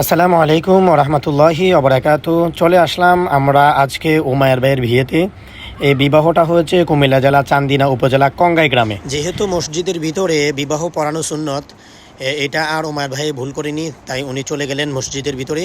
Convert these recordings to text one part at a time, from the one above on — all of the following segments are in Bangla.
আসসালামু আলাইকুম রহমতুল্লাহি অবরাকাত চলে আসলাম আমরা আজকে উমায়ের ভাইয়ের বিয়েতে। এই বিবাহটা হয়েছে কুমিল্লা জেলা চান্দিনা উপজেলা কঙ্গাই গ্রামে। যেহেতু মসজিদের ভিতরে বিবাহ পড়ানো সুন্নত এটা আর উমায়ের ভাই ভুল করেনি, তাই উনি চলে গেলেন মসজিদের ভিতরে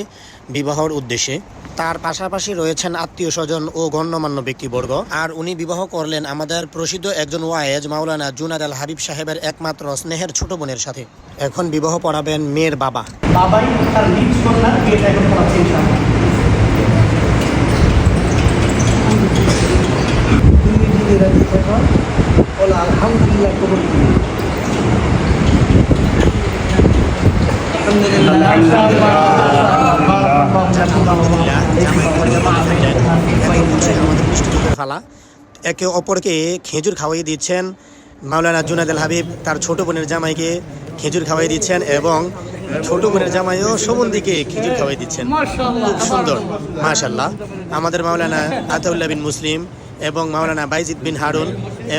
বিবাহর উদ্দেশ্যে। তার পাশাপাশি রয়েছেন আত্মীয় স্বজন ও গণ্যমান্য ব্যক্তিবর্গ। আর উনি বিবাহ করলেন আমাদের প্রসিদ্ধ একজন ওয়ায়েজ মাওলানা জুনাদ আল হাবিব সাহেবের একমাত্র স্নেহের ছোট বোনের সাথে। এখন বিবাহ পড়াবেন মেয়ের বাবা। বাবাই তার নিজ কন্যা বিয়েটা এখন বলে আলহামদুলিল্লাহ। কবুল করি ফালা একে অপরকে খেজুর খাওয়াই দিচ্ছেন। মাওলানা জুনাদ আল হাবিব তার ছোট বোনের জামাইকে খেজুর খাওয়াই দিচ্ছেন এবং ছোট বোনের জামাইও সুমন্দিকে খেজুর খাওয়াই দিচ্ছেন। খুব সুন্দর। মাশাল্লাহ আমাদের মাওলানা আতাউল্লাহ বিন মুসলিম এবং মাওলানা বাইজিদ বিন হারুন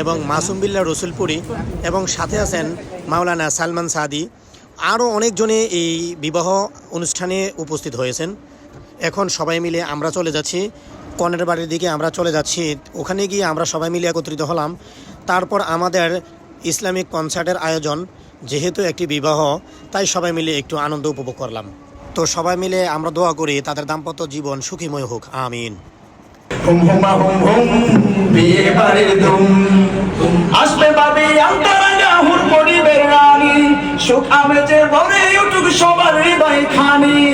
এবং মাসুম বিল্লাহ রসুলপুরি এবং সাথে আছেন মাওলানা সালমান সাদি। আরও অনেকজনে এই বিবাহ অনুষ্ঠানে উপস্থিত হয়েছেন। এখন সবাই মিলে আমরা চলে যাচ্ছি। কনের বাড়ির দিকে আমরা চলে যাচ্ছি। ওখানে গিয়ে আমরা সবাই মিলে একত্রিত হলাম। তারপর আমাদের ইসলামিক কনসার্টের আয়োজন, যেহেতু একটি বিবাহ, তাই সবাই মিলে একটু আনন্দ উপভোগ করলাম। তো সবাই মিলে আমরা দোয়া করি, তাদের দাম্পত্য জীবন সুখীময় হোক। আমিন। সবার খানি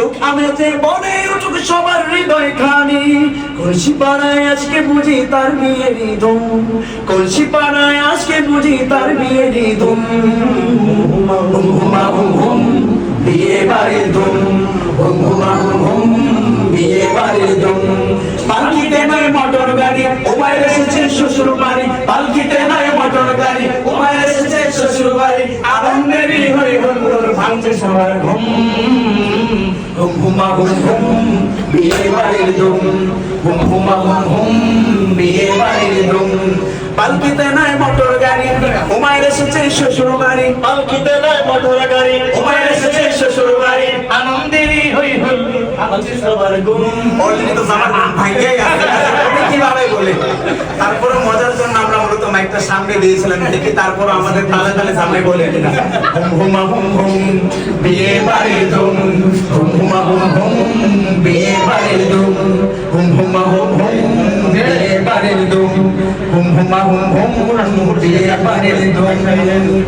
সুখ আমেজে ভরে উঠুক সবার হৃদয় খানি কলসি পাড়ায় আজকে বুঝি তার বিয়ের ধুম কলসি পাড়ায় আজকে বুঝি তার বিয়ের ধুম হুমা, হুম হুম বিয়ে বাড়ির ধুম হুম, হুমা, হুম বিয়ে পালকিতে নয় মোটর গাড়ি উমায় এসেছে শ্বশুর বাড়ি। পালকিতে নয় মোটর গাড়ি উমায় এসেছে শ্বশুর বাড়ি। আনন্দেরই হই ভাঙছে সবার ঘুম। হুম হুমা হুম হুম বিয়ে বাড়ির ধুম হুম হুমা হুম হুম বিয়ে বাড়ির ধুম পালকিতে নয় মোটর গাড়ি এসেছে শ্বশুর বাড়ি। পালকিতে নয় মোটর গাড়ি এসেছে শ্বশুর বাড়ি। আনন্দেরই হই ভাঙছে সবার অলরেডি তো আমি কীভাবে বলি? তারপরে মজার জন্য আমরা মূলত মাইকটা সামনে দিয়েছিলাম। দেখি তারপর আমাদের তালে তালে সামনে বলে হুম হুমা হুম হুম বিয়ে বাড়ির ধুম বিয়ে বাড়ির ধুম হুম হুমা হুম হুম বিয়ে বাড়ির ধুম